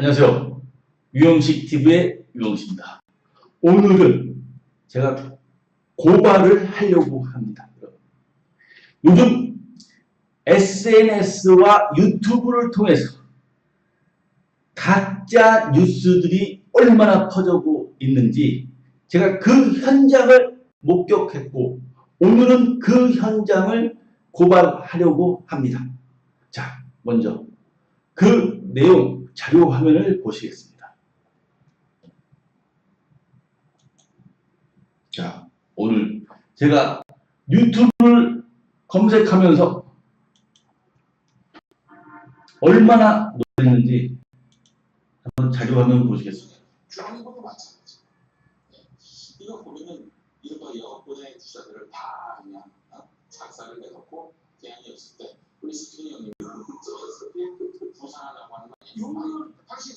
안녕하세요. 유영식 TV의 유영식입니다. 오늘은 제가 고발을 하려고 합니다. 요즘 SNS와 유튜브를 통해서 가짜 뉴스들이 얼마나 퍼져고 있는지 제가 그 현장을 목격했고 오늘은 그 현장을 고발하려고 합니다. 자, 먼저 그 내용 자료 화면을 보시겠습니다. 자, 오늘 제가 유튜브를 검색하면서 얼마나 놀랐는지 한번 자료 화면 보시겠습니다. 중앙인 것도 마찬가지. 예. 이거 보면은 이른바 여권의 주자들을 다 그냥 어? 작사를 해놓고 대안이 없을 때 우리 스피니 형님이 저렇게 부상하려고 하는 거 아니에요? 당신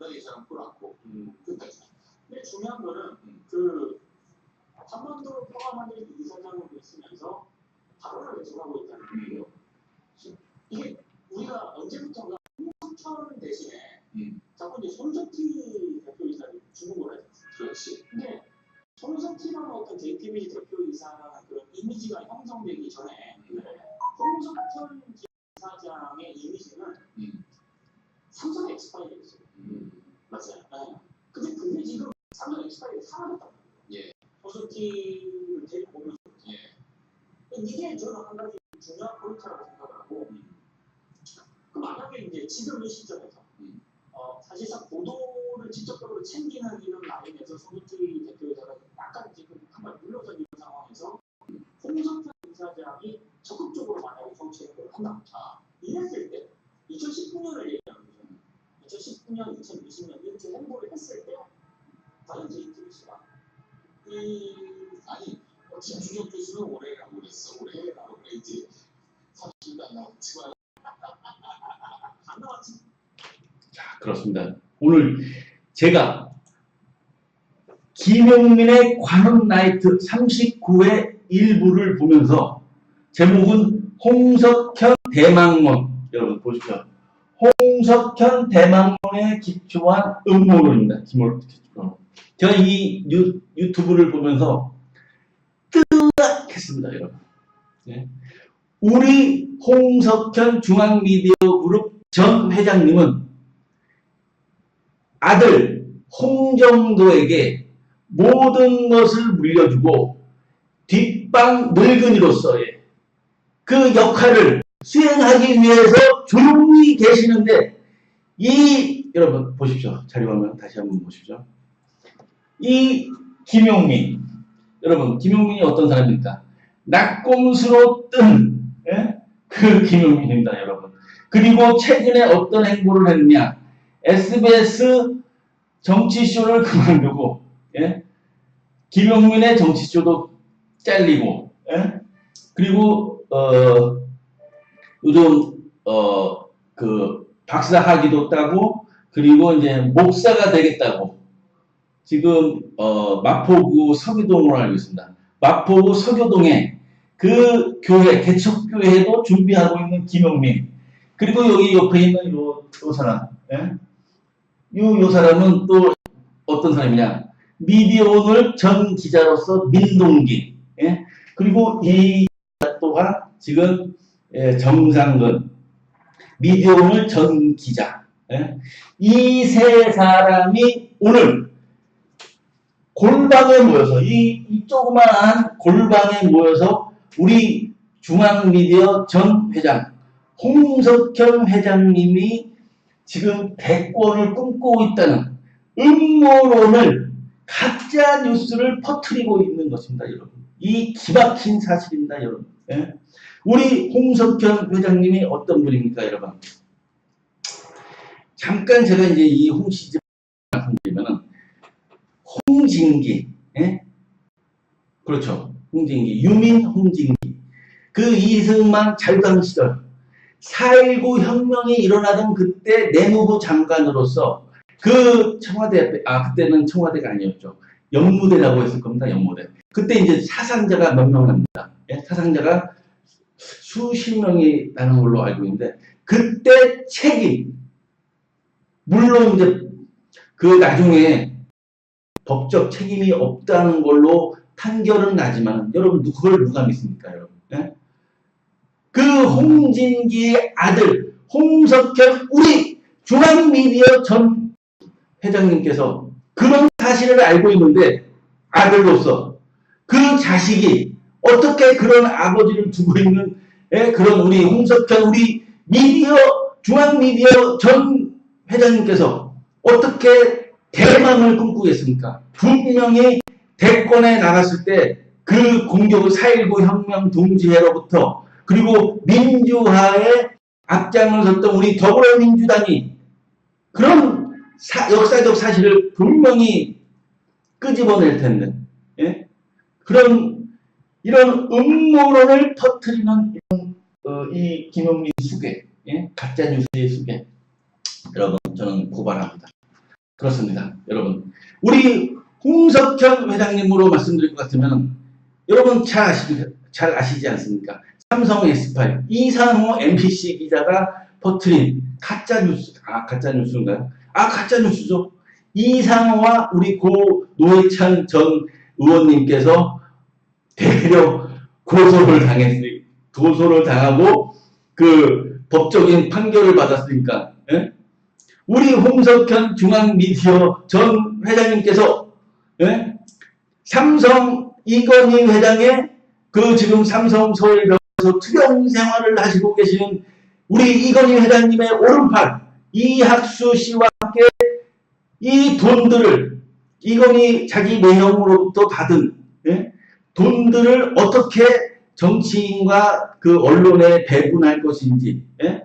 나이 사람 끌어안고 음, 그때 근데 중요한 거는 음. 그 한번도 포함하는 이사장을 있으면서 발언을 계속하고 있다는 거예요. 이게 우리가 언제부턴가 홍석천 대신에 음. 자꾸 이제 손석희 대표이사를 주목을 하죠. 그렇지. 근데 손석희라는 어떤 JTBC 대표이사라는 그런 이미지가 형성되기 전에 홍석천 이사장의 이미지는 음. 삼성 엑스파일에 있어요. 음. 맞아요. 네. 근데 그게 지금 엑스파일에 사라졌단 말이에요. 예. 손석희를 데리고 오면서. 예. 이게 저는 한 가지 중요한 포인트라고 생각하고 음. 그 만약에 이제 지금 이 시점에서 음. 어, 사실상 보도를 직접적으로 챙기는 이런 라인에서 손석희 대표이사가 약간 지금 한번 물러서 있는 상황에서 홍석현 이사장이 적극적으로 만약에 정치 행동을 한다. 아. 이랬을 때 2019년을 얘기하는 거죠. 2019년, 2020년 이렇게 행보를 했을 때 과연 JTBC가 이 아니 김준혁 교수는 올해라고 그랬어. 올해라고 이제 30도 안 나왔지만 안 나왔지 자, 그렇습니다. 오늘 제가 김용민의 관음 나이트 39회 일부를 보면서 제목은 홍석현 대망론 여러분 보십시오. 홍석현 대망론에 기초한 음모론입니다. 기몰 기초. 제가 이 유, 유튜브를 보면서 뜨악했습니다, 여러분. 예. 우리 홍석현 중앙미디어 그룹 전 회장님은 아들 홍정도에게 모든 것을 물려주고 뒷방 늙은이로서의 그 역할을 수행하기 위해서 조용히 계시는데 이 여러분 보십시오 자료 화면 다시 한번 보십시오 이 김용민 여러분 김용민이 어떤 사람입니까 낙곰수로 뜬 예? 그 김용민입니다 여러분 그리고 최근에 어떤 행보를 했느냐 SBS 정치쇼를 그만두고 예? 김용민의 정치쇼도 잘리고 예? 그리고 어, 요즘 어, 그 박사 학위도 따고 그리고 이제 목사가 되겠다고 지금 어, 마포구 서교동으로 알고 있습니다. 마포구 서교동에 그 교회 개척교회도 준비하고 있는 김용민 그리고 여기 옆에 있는 요, 요 사람 예? 요, 요 사람은 또 어떤 사람이냐. 미디어 오늘 전 기자로서 민동기. 예? 그리고 이 또한 지금 예, 정상근. 미디어오늘 전 기자. 예? 이세 사람이 오늘 골방에 모여서 이, 이 조그마한 골방에 모여서 우리 중앙미디어 전 회장 홍석현 회장님이 지금 대권을 꿈꾸고 있다는 음모론을 가짜 뉴스를 퍼뜨리고 있는 것입니다, 여러분. 이 기막힌 사실입니다, 여러분. 예? 우리 홍석현 회장님이 어떤 분입니까, 여러분? 잠깐 제가 이제 이 홍씨 집 홍진기, 예? 그렇죠. 홍진기, 유민 홍진기. 그 이승만 잘당 시절 4.19 혁명이 일어나던 그때 내무부 장관으로서 그 청와대 아, 그때는 청와대가 아니었죠. 연무대라고 했을 겁니다, 연무대. 그때 이제 사상자가 몇 명 납니다. 예? 사상자가 수십 명이 나는 걸로 알고 있는데, 그때 책임, 물론 이제 그 나중에 법적 책임이 없다는 걸로 판결은 나지만, 여러분, 누- 그걸 누가 믿습니까, 여러분? 예? 그 홍진기의 아들, 홍석현, 우리 중앙미디어 전 회장님께서 그런 사실을 알고 있는데 아들로서 그 자식이 어떻게 그런 아버지를 두고 있는 예, 그런 우리 홍석현 우리 미디어 중앙미디어 전 회장님께서 어떻게 대망을 꿈꾸겠습니까? 분명히 대권에 나갔을 때 그 공격을 4.19 혁명 동지회로부터 그리고 민주화에 앞장을 섰던 우리 더불어민주당이 그런 사- 역사적 사실을 분명히 끄집어낼 텐데, 예? 그런, 이런 음모론을 터트리는 이런, 어, 이 김용민 수계, 예? 가짜 뉴스의 수계. 여러분, 저는 고발합니다. 그렇습니다. 여러분. 우리 홍석현 회장님으로 말씀드릴 것 같으면, 여러분 잘 아시, 잘 아시지 않습니까? 삼성 S8, 이상호 MBC 기자가 퍼트린 가짜 뉴스, 아, 가짜 뉴스인가요? 아, 가짜 뉴스죠. 이상호와 우리 고 노회찬 전 의원님께서 대려 고소를 당했으니, 고소를 당하고 그 법적인 판결을 받았으니까, 예? 우리 홍석현 중앙미디어 전 회장님께서, 예? 삼성 이건희 회장의 그 지금 삼성 서울병원에서 투병 생활을 하시고 계시는 우리 이건희 회장님의 오른팔, 이학수 씨와 함께 이 돈들을 이건희 자기 매형으로부터 받은 예? 돈들을 어떻게 정치인과 그 언론에 배분할 것인지 예?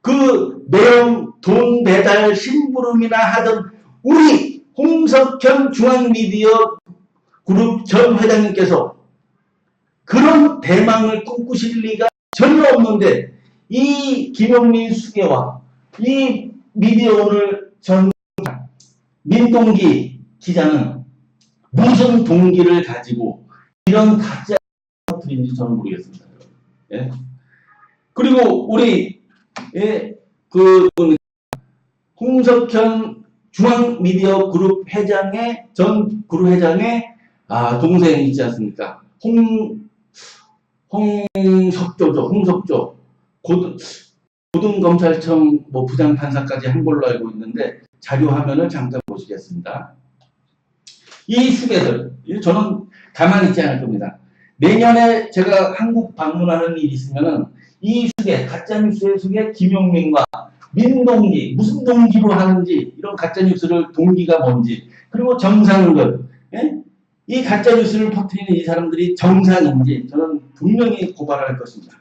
그 매형 돈 배달 심부름이나 하던 우리 홍석현 중앙미디어 그룹 전 회장님께서 그런 대망을 꿈꾸실 리가 전혀 없는데 이 김용민 수계와 이 미디어 오늘 전 민동기 기자는 무슨 동기를 가지고 이런 가짜 터트린지 저는 모르겠습니다. 예? 그리고 우리 예, 그 홍석현 중앙미디어 그룹 회장의 전 그룹 회장의 아 동생 있지 않습니까? 홍 홍석조죠, 홍석조 고등 고등검찰청 뭐 부장판사까지 한 걸로 알고 있는데 자료 화면을 잠깐 보시겠습니다. 이이 저는 가만히 있지 않을 겁니다. 내년에 제가 한국 방문하는 일이 있으면은 이 수계 가짜뉴스의 수계 김용민과 민동기 무슨 동기로 하는지 이런 가짜뉴스를 동기가 뭔지 그리고 정상들 예? 이 가짜뉴스를 퍼뜨리는 이 사람들이 정상인지 저는 분명히 고발할 것입니다.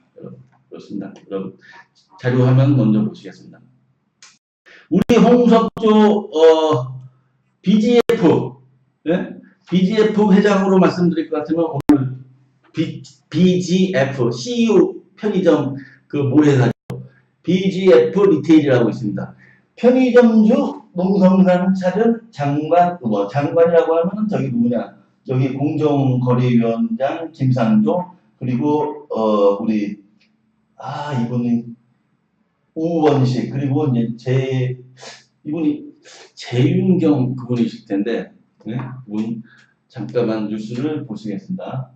그렇습니다. 여러분 자료 화면 먼저 보시겠습니다. 우리 홍석조 어, BGF 예? BGF 회장으로 말씀드릴 것 같으면 오늘 B, BGF CU 편의점 그 모회사죠. BGF 리테일이라고 있습니다. 편의점주 농성산 차전 장관 뭐 장관이라고 하면은 저기 누구냐? 저기 공정거래위원장 김상조 그리고 어 우리 아 이분이 우원식 그리고 이제 제 이분이 재윤경 그분이실 텐데 네? 문 잠깐만 뉴스를 보시겠습니다.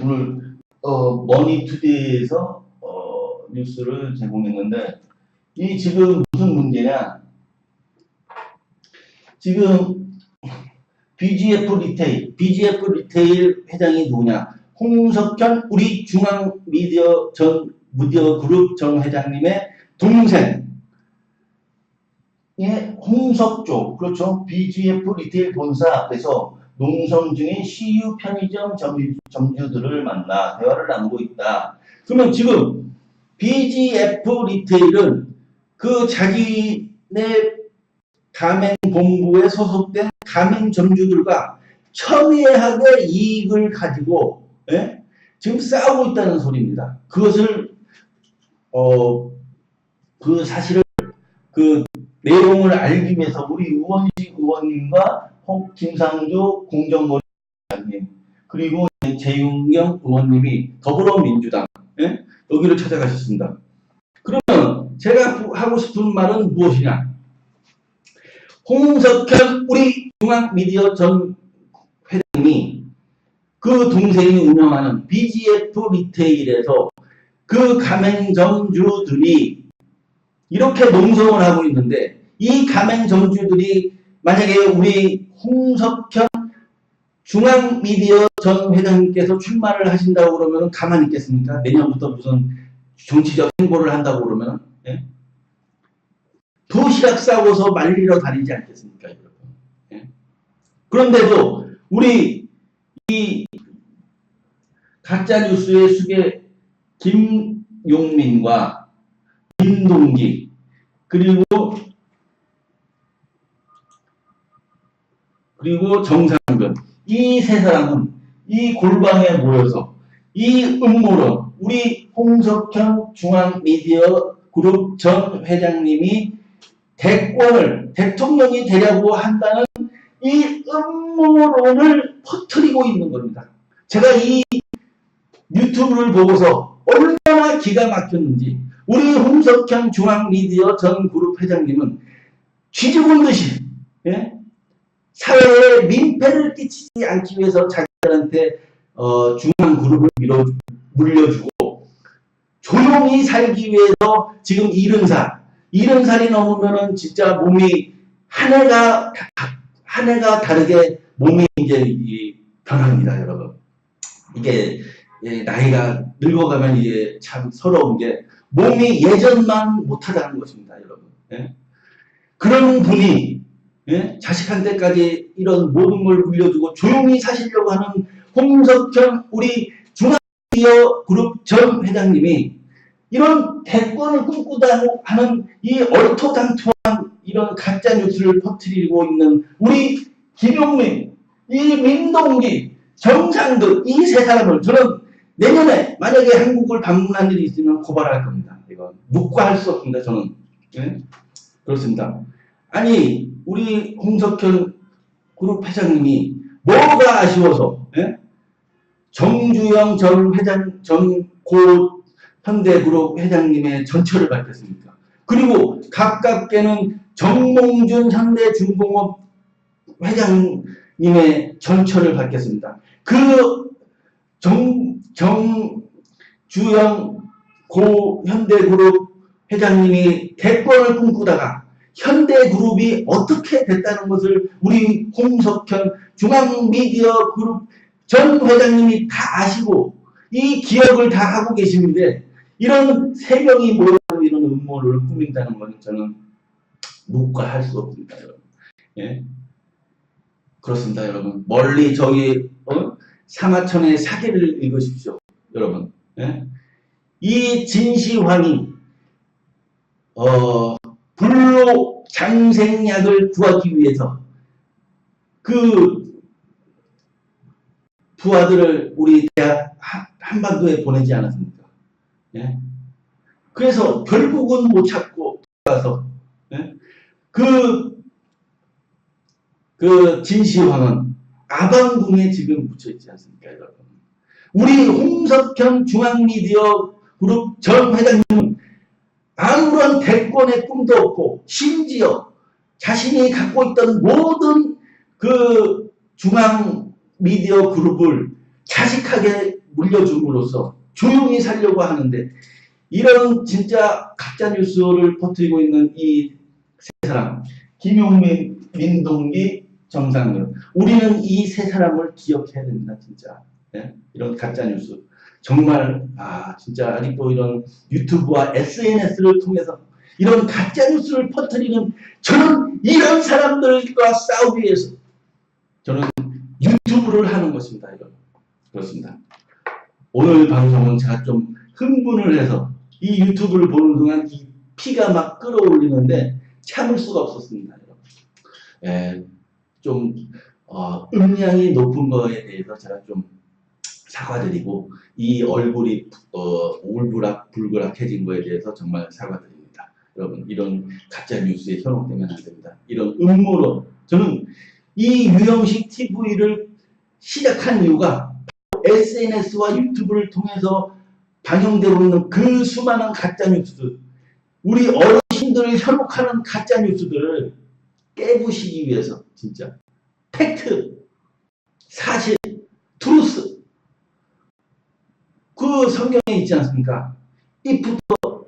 오늘 어, 머니투데이에서 어, 뉴스를 제공했는데 이 지금 무슨 문제냐? 지금 BGF 리테일, BGF 리테일 회장이 누구냐? 홍석현 우리 중앙 미디어 전 미디어 그룹 전 회장님의 동생 예, 홍석조, 그렇죠. BGF 리테일 본사 앞에서 농성 중인 CU 편의점 점유, 점주 들을 만나 대화를 나누고 있다. 그러면 지금 BGF 리테일은 그 자기네 가맹 본부에 소속된 가맹 점주들과 첨예하게 이익을 가지고 예? 지금 싸우고 있다는 소리입니다. 그것을 어, 그 사실을 그 내용을 알기 위해서 우리 우원식 의원님과 홍 김상조 공정거래님 그리고 재윤경 의원님이 더불어민주당 예? 여기를 찾아가셨습니다. 그러면 제가 하고 싶은 말은 무엇이냐? 홍석현 우리 중앙미디어 전 회장이 그 동생이 운영하는 BGF 리테일에서 그 가맹점주들이 이렇게 농성을 하고 있는데 이 가맹점주들이 만약에 우리 홍석현 중앙미디어 전 회장님께서 출마를 하신다고 그러면 가만히 있겠습니까? 내년부터 무슨 정치적 행보를 한다고 그러면 예? 도시락 싸고서 말리러 다니지 않겠습니까? 여러분? 예? 그런데도 우리 이 가짜 뉴스의 수계 김용민과 김동기 그리고 그리고 정상근 이 세 사람은 이 골방에 모여서 이 음모론 우리 홍석현 중앙미디어 그룹 전 회장님이 대권을 대통령이 되려고 한다는 이 음모론을 퍼뜨리고 있는 겁니다. 제가 이 유튜브를 보고서 얼마나 기가 막혔는지 우리 홍석현 중앙미디어 전 그룹 회장님은 쥐죽은 듯이 예? 사회에 민폐를 끼치지 않기 위해서 자기들한테 어, 중앙 그룹을 밀어 물려주고 조용히 살기 위해서 지금 이른 살 이른 살이 넘으면은 진짜 몸이 한 해가 다- 한 해가 다르게 몸이 이제 이 변합니다, 여러분. 이게 예, 나이가 늙어가면 이게 참 서러운 게 몸이 예전만 못하다는 것입니다, 여러분. 예? 그런 분이 예? 자식한테까지 이런 모든 걸 물려주고 조용히 사시려고 하는 홍석현 우리 중앙미디어 그룹 전 회장님이 이런 대권을 꿈꾸다 하는 이 얼토당토한 이런 가짜 뉴스를 퍼뜨리고 있는 우리 김용민, 이 민동기, 정상들 이세 사람을 저는 내년에 만약에 한국을 방문한 일이 있으면 고발할 겁니다. 이건 묵과할 수 없습니다. 저는 예? 그렇습니다. 아니 우리 홍석현 그룹 회장님이 뭐가 아쉬워서 예? 정주영 전 회장 전고 현대그룹 회장님의 전처를 밝혔습니까? 그리고 가깝게는 정몽준 현대중공업 회장님의 전처를 밝혔습니다. 그 정, 정주영 고 현대그룹 회장님이 대권을 꿈꾸다가 현대그룹이 어떻게 됐다는 것을 우리 홍석현 중앙미디어 그룹 전 회장님이 다 아시고 이 기억을 다 하고 계시는데 이런 세 명이 모여서 이런 음모를 꾸민다는 것은 저는 묵과할 수 없습니다, 여러분. 예? 그렇습니다, 여러분. 멀리 저기 어? 사마천의 사기를 읽으십시오, 여러분. 예? 이 진시황이 어, 불로 장생약을 구하기 위해서 그 부하들을 우리 대학 하- 한반도에 보내지 않았습니까? 예? 그래서 결국은 못 찾고 가서 예? 그, 그 진시황은 아방궁에 지금 묻혀 있지 않습니까, 여러분? 우리 홍석현 중앙미디어 그룹 전 회장님은 아무런 대권의 꿈도 없고 심지어 자신이 갖고 있던 모든 그 중앙 미디어 그룹을 자식하게 물려줌으로써 조용히 살려고 하는데 이런 진짜 가짜 뉴스를 퍼뜨리고 있는 이 세 사람 김용민, 민동기, 정상근 우리는 이 세 사람을 기억해야 됩니다 진짜 예? 이런 가짜 뉴스 정말 아 진짜 아직도 이런 유튜브와 SNS를 통해서 이런 가짜 뉴스를 퍼뜨리는 저는 이런 사람들과 싸우기 위해서 저는 유튜브를 하는 것입니다. 이런 그렇습니다. 오늘 방송은 제가 좀 흥분을 해서 이 유튜브를 보는 동안 이 피가 막 끓어올리는데 참을 수가 없었습니다. 여러분. 에, 좀 어, 음량이 높은 거에 대해서 제가 좀 사과드리고 이 얼굴이 어, 울부락 불그락해진 거에 대해서 정말 사과드립니다. 여러분 이런 가짜 뉴스에 현혹되면 안 됩니다. 이런 음모론 저는 이 유형식 TV를 시작한 이유가 SNS와 유튜브를 통해서 방영되고 있는 그 수많은 가짜 뉴스들 우리 어르신들을 현혹하는 가짜 뉴스들을 깨부시기 위해서 진짜 팩트 사실 트루스 그 성경에 있지 않습니까? 이부터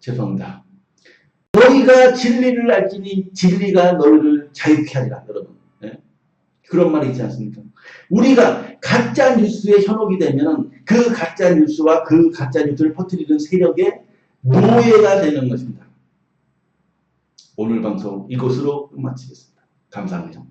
죄송합니다. 너희가 진리를 알지니 진리가 너희를 자유케 하리라 여러분 예? 그런 말이 있지 않습니까? 우리가 가짜 뉴스에 현혹이 되면 그 가짜 뉴스와 그 가짜 뉴스를 퍼뜨리는 세력의 노예가 되는 것입니다. 오늘 방송 이것으로 끝마치겠습니다. 감사합니다.